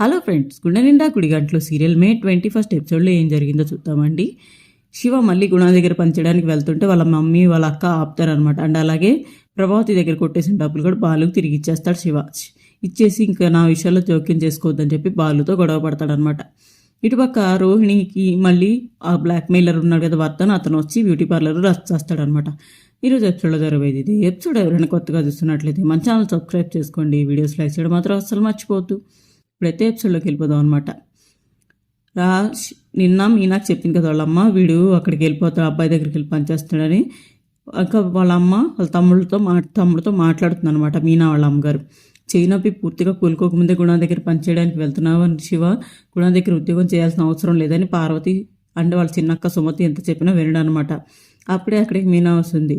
Hello friends గుండె నిండా గుడి సీరియల్ మే ట్వంటీ ఫస్ట్ ఎపిసోడ్లో ఏం జరిగిందో చూద్దామండి. శివ మళ్ళీ గుణ దగ్గర పనిచేయడానికి వెళ్తుంటే వాళ్ళ మమ్మీ వాళ్ళ అక్క ఆపుతారనమాట అండ్ అలాగే ప్రభావతి దగ్గర కొట్టేసిన డబ్బులు కూడా బాలుకు తిరిగి ఇచ్చేస్తాడు శివ. ఇచ్చేసి ఇంకా నా విషయాల్లో జోక్యం చేసుకోవద్దని చెప్పి బాలుతో గొడవ పడతాడనమాట ఇటుపక్క రోహిణికి మళ్ళీ ఆ బ్లాక్ మెయిలర్ ఉన్నాడు కదా వర్తను అతను వచ్చి బ్యూటీ పార్లర్ రచ్ చేస్తాడనమాట ఈరోజు ఎపిసోడ్లో జరగబోయేది ఇది. ఎపిసోడ్ ఎవరైనా కొత్తగా చూస్తున్నట్లయితే మన ఛానల్ సబ్స్క్రైబ్ చేసుకోండి. వీడియోస్ లైక్ చేయడం మాత్రం అస్సలు మర్చిపోవద్దు. ఇప్పుడైతే ఎపిసోడ్లోకి వెళ్ళిపోదాం అనమాట రా నిన్న మీనాకు చెప్పింది కదా వాళ్ళమ్మ వీడు అక్కడికి వెళ్ళిపోతాడు అబ్బాయి దగ్గరికి వెళ్ళి పనిచేస్తాడని ఇంకా వాళ్ళ అమ్మ వాళ్ళ తమ్ముళ్ళతో మా తమ్ముడితో మాట్లాడుతుంది అనమాట మీనా వాళ్ళ అమ్మగారు చేయి నొప్పి పూర్తిగా కూలుకోకముందే గుణం దగ్గర పనిచేయడానికి వెళ్తున్నావు అని శివ? గుణం దగ్గర ఉద్యోగం చేయాల్సిన అవసరం లేదని పార్వతి అంటే వాళ్ళ చిన్నక్క సుమతి ఎంత చెప్పినా వినడం అనమాట అప్పుడే అక్కడికి మీనా వస్తుంది.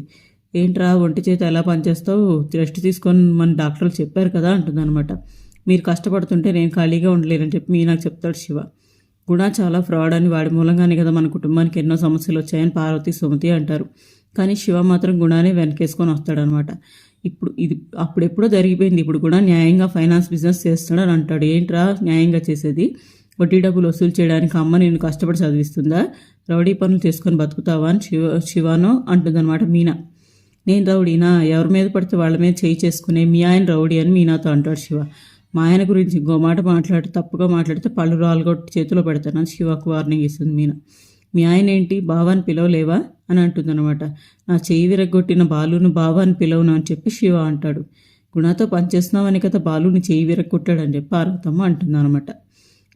ఏంట్రా ఒంటి చేతి ఎలా పనిచేస్తావు? రెస్ట్ తీసుకొని మన డాక్టర్లు చెప్పారు కదా అంటుందన్నమాట. మీరు కష్టపడుతుంటే నేను ఖాళీగా ఉండలేనని చెప్పి మీ నాకు చెప్తాడు శివ. గుణ చాలా ఫ్రాడ్ అని వాడి మూలంగానే కదా మన కుటుంబానికి ఎన్నో సమస్యలు వచ్చాయని పార్వతి సుమతి అంటారు. కానీ శివ మాత్రం గుణానే వెనకేసుకొని వస్తాడనమాట. ఇప్పుడు ఇది అప్పుడెప్పుడో జరిగిపోయింది. ఇప్పుడు కూడా న్యాయంగా ఫైనాన్స్ బిజినెస్ చేస్తాడని అంటాడు. ఏంట్రా న్యాయంగా చేసేది? వడ్డీ డబ్బులు వసూలు చేయడానికి అమ్మ నేను కష్టపడి చదివిస్తుందా? రౌడీ పనులు చేసుకొని బతుకుతావా అని శివ శివానో అంటుందన్నమాట మీనా. నేను రౌడీనా? ఎవరి మీద పడితే వాళ్ళ మీద చేయి చేసుకునే మీ ఆయన రౌడీ అని మీనాతో అంటాడు శివ. మా ఆయన గురించి ఇంకో మాట మాట్లాడి తప్పుగా మాట్లాడితే పళ్ళు రాలుగొట్టి చేతిలో పెడతానని శివకు వార్నింగ్ ఇస్తుంది మీనా. మీ ఆయన ఏంటి? బావాని పిలవలేవా? అని అంటుందన్నమాట. నా చేయి విరగొట్టిన బాలును బావాని పిలవను అని చెప్పి శివ అంటాడు. గుణతో పనిచేస్తున్నావని కదా బాలుని చెయ్యి విరగొట్టాడని చెప్పి పార్వతమ్మ అంటుందన్నమాట.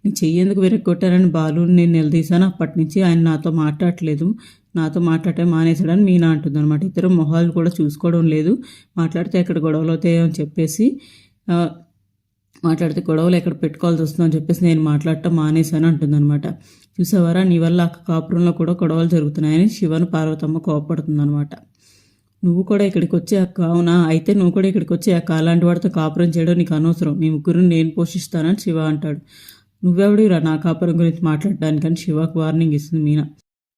నీ చెయ్యి ఎందుకు విరగొట్టారని బాలుని నేను నిలదీశాను. అప్పటి నుంచి ఆయన నాతో మాట్లాడట్లేదు. నాతో మాట్లాడటం మానేశాడని మీనా అంటుందన్నమాట. ఇద్దరు మొహాలు కూడా చూసుకోవడం లేదు. మాట్లాడితే ఎక్కడ గొడవలు అవుతాయో అని చెప్పేసి మాట్లాడితే గొడవలు ఎక్కడ పెట్టుకోవాల్సి వస్తుందని చెప్పేసి నేను మాట్లాడటం మానేశాను అంటుందన్నమాట. చూసావారా? నీ వల్ల అక్క కాపురంలో కూడా గొడవలు జరుగుతున్నాయని శివను పార్వతమ్మ కోపడుతుందన్నమాట. నువ్వు కూడా ఇక్కడికి వచ్చే అక్క అవునా? అయితే నువ్వు కూడా ఇక్కడికి వచ్చే అక్క. అలాంటి వాడితో కాపురం చేయడం నీకు అనవసరం. మీ ముగ్గురు నేను పోషిస్తానని శివ అంటాడు. నువ్వెవడిరా నా కాపురం గురించి మాట్లాడడానికని శివకు వార్నింగ్ ఇస్తుంది మీనా.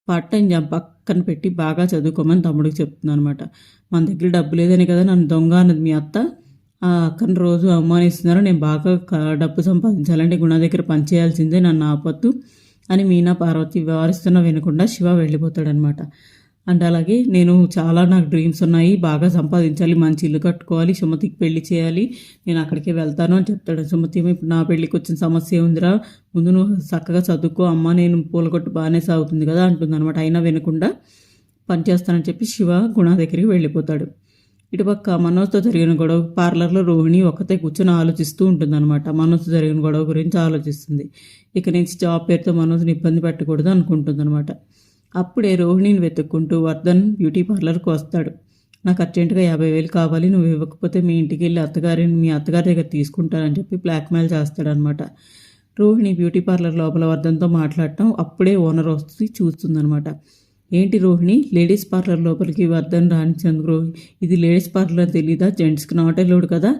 పార్ట్ టైం జాబ్ పక్కన పెట్టి బాగా చదువుకోమని తమ్ముడికి చెప్తుంది అనమాట మన దగ్గర డబ్బు లేదని కదా నన్ను దొంగ అన్నది మీ అత్త? ఆ అక్కను రోజు అవమానిస్తున్నారు. నేను బాగా డబ్బు సంపాదించాలంటే గుణ దగ్గర పనిచేయాల్సిందే నన్ను ఆపొద్దు అని మీనా పార్వతి వివరిస్తున్న వినకుండా శివ వెళ్ళిపోతాడనమాట. అంటే అలాగే నేను చాలా నాకు డ్రీమ్స్ ఉన్నాయి. బాగా సంపాదించాలి మంచి ఇల్లు కట్టుకోవాలి సుమతికి పెళ్ళి చేయాలి. నేను అక్కడికే వెళ్తాను అని చెప్తాడు సుమతి. ఇప్పుడు నా పెళ్ళికి వచ్చిన సమస్య ఉందిరా. ముందు నువ్వు చక్కగా చదువుకో. అమ్మ నేను పూలగొట్టు బాగానే సాగుతుంది కదా అంటుంది అనమాట అయినా వినకుండా పనిచేస్తానని చెప్పి శివ గుణ దగ్గరికి వెళ్ళిపోతాడు. ఇటుపక్క మనోజ్తో జరిగిన గొడవ పార్లర్లో రోహిణి ఒక్కతే కూర్చొని ఆలోచిస్తూ ఉంటుందన్నమాట. మనోజ్తో జరిగిన గొడవ గురించి ఆలోచిస్తుంది. ఇక నుంచి జాబ్ పేరుతో మనోజ్ని ఇబ్బంది పెట్టకూడదు అనుకుంటుందన్నమాట. అప్పుడే రోహిణిని వెతుక్కుంటూ వర్ధన్ బ్యూటీ పార్లర్కి వస్తాడు. నాకు అర్జెంటుగా యాభై వేలు కావాలి నువ్వు ఇవ్వకపోతే మీ ఇంటికి వెళ్ళి అత్తగారిని మీ అత్తగారి దగ్గర తీసుకుంటానని చెప్పి బ్లాక్మెయిల్ చేస్తాడనమాట రోహిణి బ్యూటీ పార్లర్ లోపల వర్ధన్తో మాట్లాడటం అప్పుడే ఓనర్ వస్తుంది చూస్తుందనమాట ఏంటి రోహిణి? లేడీస్ పార్లర్ లోపలికి వర్ధన్ రాణించినందుకు రోహిణి. ఇది లేడీస్ పార్లర్ తెలీదా? జెంట్స్కి నాట్ ఎలోడ్ కదా.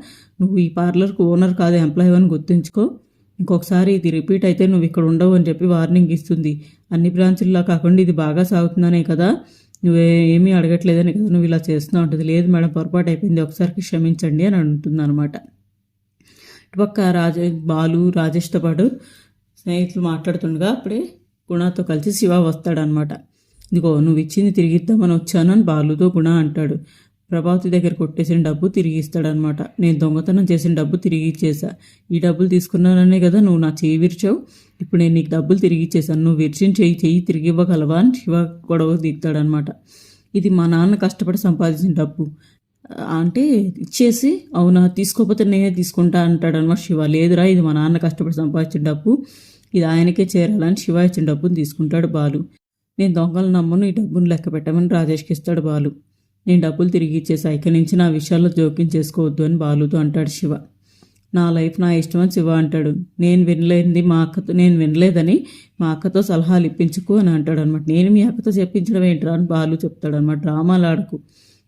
నువ్వు ఈ పార్లర్కి ఓనర్ కాదు ఎంప్లాయీ అని గుర్తుంచుకో. ఇంకొకసారి ఇది రిపీట్ అయితే నువ్వు ఇక్కడ ఉండవు అని చెప్పి వార్నింగ్ ఇస్తుంది. అన్ని బ్రాంచుల్లో కాకుండా ఇది బాగా సాగుతుందనే కదా. నువ్వే ఏమీ అడగట్లేదని కదా నువ్వు ఇలా చేస్తున్నావు ఉంటుంది లేదు మేడం పొరపాటు అయిపోయింది. ఒకసారికి క్షమించండి అని అంటుంది అనమాట ఇటుపక్క రాజే బాలు రాజేష్తో పాటు స్నేహితులు మాట్లాడుతుండగా అప్పుడే గుణతో కలిసి శివ వస్తాడనమాట ఇదిగో నువ్వు ఇచ్చింది తిరిగిద్దామని వచ్చాను అని బాలుతో గుణ అంటాడు. ప్రభావతి దగ్గర కొట్టేసిన డబ్బు తిరిగి ఇస్తాడనమాట నేను దొంగతనం చేసిన డబ్బు తిరిగి ఇచ్చేసా ఈ డబ్బులు తీసుకున్నాననే కదా నువ్వు నా చేయి విరిచావు? ఇప్పుడు నేను నీకు డబ్బులు తిరిగి ఇచ్చేసాను నువ్వు విరిచిన చేయి చేయి తిరిగి ఇవ్వగలవా అని శివ గొడవ దిగుతాడనమాట ఇది మా నాన్న కష్టపడి సంపాదించిన డబ్బు. అంటే ఇచ్చేసి అవునా తీసుకోకపోతే నేనే తీసుకుంటా అంటాడు అనమాట శివ. లేదురా ఇది మా నాన్న కష్టపడి సంపాదించిన డబ్బు. ఇది ఆయనకే చేరాలని శివ ఇచ్చిన డబ్బును తీసుకుంటాడు బాలు. నేను దొంగలు నమ్మను ఈ డబ్బును లెక్క పెట్టమని రాజేష్కి ఇస్తాడు బాలు. నేను డబ్బులు తిరిగి ఇచ్చేసా ఇక నుంచి నా విషయాల్లో జోక్యం చేసుకోవద్దు అని బాలుతో అంటాడు శివ. నా లైఫ్ నా ఇష్టం అని శివ అంటాడు. నేను వినలేనిది మా అక్కతో నేను వినలేదని మా అక్కతో సలహాలు ఇప్పించుకు అని అంటాడు అనమాట నేను మీ అక్కతో చెప్పించడం ఏంట్రా అని బాలు చెప్తాడు అనమాట డ్రామాలు ఆడుకు.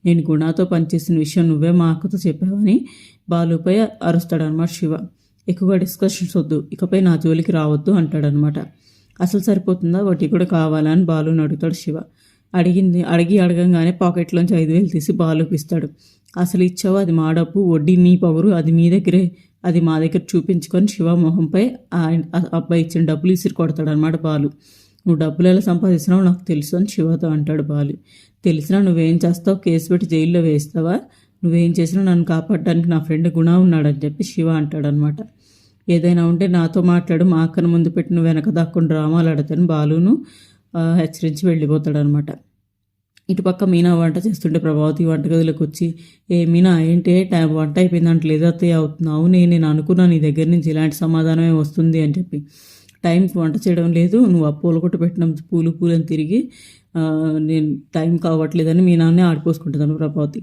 నేను గుణాతో పనిచేసిన విషయం నువ్వే మా అక్కతో చెప్పావని బాలుపై అరుస్తాడనమాట శివ. ఎక్కువగా డిస్కషన్స్ వద్దు. ఇకపై నా జోలికి రావద్దు అంటాడనమాట అసలు సరిపోతుందా? వడ్డీ కూడా కావాలా అని బాలుని అడుగుతాడు శివ. అడిగింది అడిగి అడగంగానే పాకెట్లోంచి ఐదు వేలు తీసి బాలుకి ఇస్తాడు అసలు ఇచ్చావు? అది మా డబ్బు వడ్డీ నీ పవరు అది మీ దగ్గరే అది మా దగ్గర చూపించుకొని శివ మొహంపై ఆయన- ఆ అబ్బాయి ఇచ్చిన డబ్బులు ఇసిరి కొడతాడు అనమాట బాలు. నువ్వు డబ్బులు ఎలా సంపాదిస్తున్నావు నాకు తెలుసు అని శివతో అంటాడు బాలు. తెలిసినా? నువ్వేం చేస్తావు? కేసు పెట్టి జైల్లో వేస్తావా? నువ్వేం చేసినా నన్ను కాపాడడానికి నా ఫ్రెండ్ గుణ ఉన్నాడని చెప్పి శివ అంటాడనమాట ఏదైనా ఉంటే నాతో మాట్లాడు మా అక్కను ముందు పెట్టిన వెనక దాక్కుని డ్రామాలు ఆడతాను బాలును హెచ్చరించి వెళ్ళిపోతాడనమాట. ఇటుపక్క మీనా వంట చేస్తుంటే ప్రభావతి వంటగదిలోకి వచ్చి ఏ మీనా ఏంటి టైం వంట అయిపోయింది అంటే లేదు అత్తయ్య అవుతున్నావు నేను నేను అనుకున్నాను నీ దగ్గర నుంచి ఇలాంటి సమాధానమే వస్తుంది అని చెప్పి. టైంకి వంట చేయడం లేదు నువ్వు ఆ పూల కొట్టు పెట్టిన పూలు పూలని తిరిగి నేను టైం కావట్లేదని మీ నాన్నే ఆడిపోసుకుంటుందని ప్రభావతి.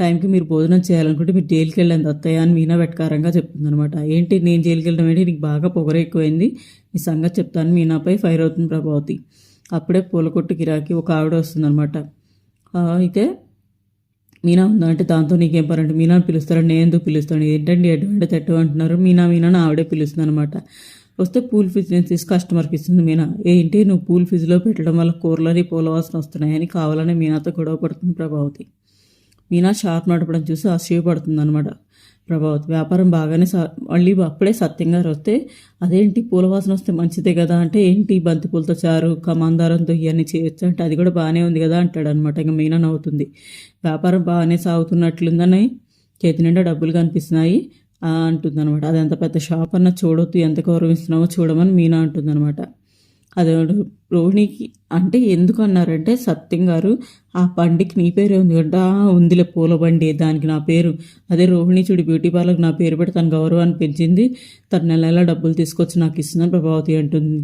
టైంకి మీరు భోజనం చేయాలనుకుంటే మీరు జైలుకి వెళ్ళండి అత్తయ్య అని మీనా వెటకారంగా చెప్తుందనమాట ఏంటి నేను జైలుకి వెళ్ళడం ఏంటి? నీకు బాగా పొగర ఎక్కువైంది. ఈ సంగతి చెప్తాను. మీనాపై ఫైర్ అవుతుంది ప్రభావతి. అప్పుడే పూల కొట్టు గిరాకి ఒక ఆవిడ వస్తుందనమాట అయితే మీనా ఉందా అంటే దాంతో నీకేం పరండి మీనాను మీనా పిలుస్తారని నేను ఎందుకు పిలుస్తాను? ఏంటండి ఎటువంటి తట్టు అంటున్నారు. మీనా మీనా ఆవిడే పిలుస్తుంది అనమాట వస్తే పూల్ ఫిజ్ నేను తీసి కస్టమర్కి ఇస్తుంది మీనా. ఏంటి నువ్వు పూల్ ఫిజ్లో పెట్టడం వల్ల కూరలని పూల వాసన వస్తున్నాయని కావాలని మీనాతో గొడవ పడుతుంది ప్రభావతి. మీనా షార్ప్ నడపడం చూసి ఆశ్చర్యపడుతుంది అనమాట ప్రభావతి వ్యాపారం బాగానే మళ్ళీ అప్పుడే సత్యం గారు వస్తే అదేంటి పూల వాసన వస్తే మంచిదే కదా అంటే ఏంటి బంతిపూలతో చారు కమందారంతో ఇవన్నీ చేయొచ్చు అంటే అది కూడా బాగానే ఉంది కదా అంటాడు అనమాట ఇంకా మీనా నవ్వుతుంది. వ్యాపారం బాగానే సాగుతున్నట్లుందని చేతి నిండా డబ్బులు కనిపిస్తున్నాయి అంటుంది అనమాట అది ఎంత పెద్ద షాప్ అన్న చూడొద్దు ఎంత గౌరవిస్తున్నామో చూడమని మీనా అంటుంది అనమాట రోహిణికి అంటే ఎందుకు అన్నారంటే సత్యం గారు ఆ బండికి నీ పేరే ఉంది అంటే "ఆ, ఉందిలే పూల బండి దానికి నా పేరు. అదే రోహిణి చూడు బ్యూటీ పార్లర్కి నా పేరు పెట్టి తన గౌరవాన్ని పెంచింది. తన నెల నెల డబ్బులు తీసుకొచ్చి నాకు ఇస్తుందని ప్రభావతి అంటుంది.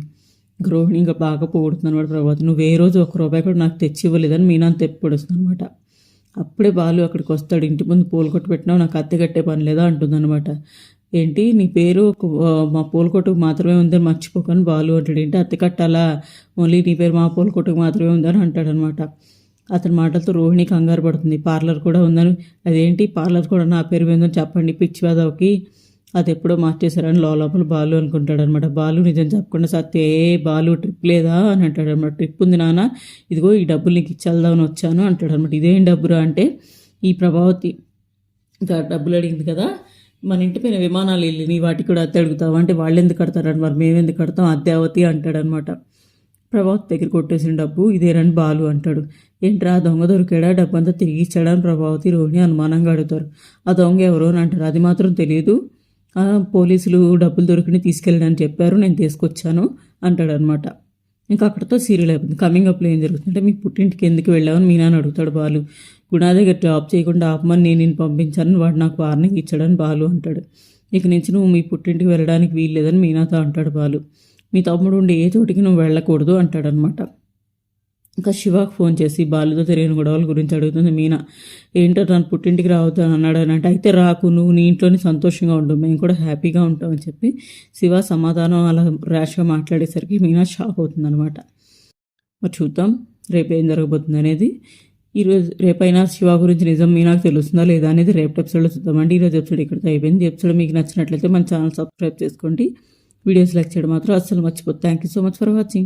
రోహిణి ఇంకా బాగా పొగుడుతుంది అనమాట ప్రభావతి. నువ్వు ఏ రోజు ఒక రూపాయి కూడా నాకు తెచ్చి ఇవ్వలేదని మీనా తెప్పొడుస్తుంది అనమాట అప్పుడే బాలు అక్కడికి వస్తాడు. ఇంటి ముందు పూల కొట్టు పెట్టినావు నాకు అత్తె కట్టే పని లేదా అంటుందన్నమాట. ఏంటి? నీ పేరు మా పూల కొట్టుకు మాత్రమే ఉందని మర్చిపోకని బాలు అంటాడు. ఏంటి? అత్త కట్టాలా? ఓన్లీ నీ పేరు మా పూల కొట్టుకు మాత్రమే ఉందని అంటాడనమాట. అతని మాటలతో రోహిణి కంగారు పడుతుంది. పార్లర్ కూడా ఉందని. అదేంటి? పార్లర్ కూడా నా పేరు మీద ఉందని చెప్పండి పిచ్చివాదవకి అది ఎప్పుడో మార్చేశారని లోపల బాలు అనుకుంటాడు అనమాట బాలు నిజం చెప్పకుండా సత్య ఏ బాలు ట్రిప్ లేదా అని అంటాడు అనమాట ట్రిప్ ఉంది నాన్న. ఇదిగో ఈ డబ్బులు నీకు ఇచ్చేద్దామని వచ్చాను అంటాడు అనమాట ఇదేం డబ్బురా అంటే ఈ ప్రభావతి డబ్బులు అడిగింది కదా? మన ఇంటి పైన విమానాలు వెళ్ళి వాటికి కూడా అద్దె అడుగుతావు. అంటే వాళ్ళు ఎందుకు కడతారని మరి మేము ఎందుకు కడతాం? అద్దెవతి అంటాడనమాట. ప్రభావతి దగ్గర కొట్టేసిన డబ్బు ఇదేనని బాలు అంటాడు. ఏంట్రా ఆ దొంగ దొరికాడా? డబ్బు అంతా తిరిగి ఇచ్చాడని ప్రభావతి రోహిణి అనుమానంగా అడుగుతారు. ఆ దొంగ ఎవరో అని అంటారు అది మాత్రం తెలియదు పోలీసులు డబ్బులు దొరికిన తీసుకెళ్ళడానికి చెప్పారు. నేను తీసుకొచ్చాను అంటాడనమాట. ఇంకా అక్కడతో సీరియల్ అయిపోతుంది. కమింగ్ అప్లో ఏం జరుగుతుందంటే మీ పుట్టింటికి ఎందుకు వెళ్ళావని మీ నాన్న అడుగుతాడు బాలు. గుణా దగ్గర జాబ్ చేయకుండా ఆపమని నేను నేను పంపించాను. వాడు నాకు వార్నింగ్ ఇచ్చాడని బాలు అంటాడు. ఇక నుంచి నువ్వు మీ పుట్టింటికి వెళ్ళడానికి వీల్లేదని మీనాతో అంటాడు బాలు. మీ తమ్ముడు ఉండే ఏ చోటికి నువ్వు వెళ్ళకూడదు అంటాడనమాట ఇంకా శివకు ఫోన్ చేసి బాలుతో తెలియని గొడవల గురించి అడుగుతుంది మీనా. ఏంటో తను పుట్టింటికి రావుతాను అన్నాడు అని అంటే అయితే రాకు నువ్వు నీ ఇంట్లోనే సంతోషంగా ఉండు. మేము కూడా హ్యాపీగా ఉంటామని చెప్పి శివ సమాధానం అలా ర్యాష్గా మాట్లాడేసరికి మీనా షాక్ అవుతుంది అనమాట మరి చూద్దాం రేపు ఏం జరగబోతుంది అనేది. ఈరోజు రేపైనా శివ గురించి నిజం మీనాకు తెలుస్తుందా లేదా అనేది రేపు ఎపిసోడ్లో చూద్దామండి ఈరోజు ఎపిసోడ్ ఇక్కడితో అయిపోయింది. ఎపిసోడ్ మీకు నచ్చినట్లయితే మన ఛానల్ సబ్స్క్రైబ్ చేసుకోండి. వీడియోస్ లైక్ చేయడం మాత్రం అస్సలు మర్చిపోతుంది thank you so much for watching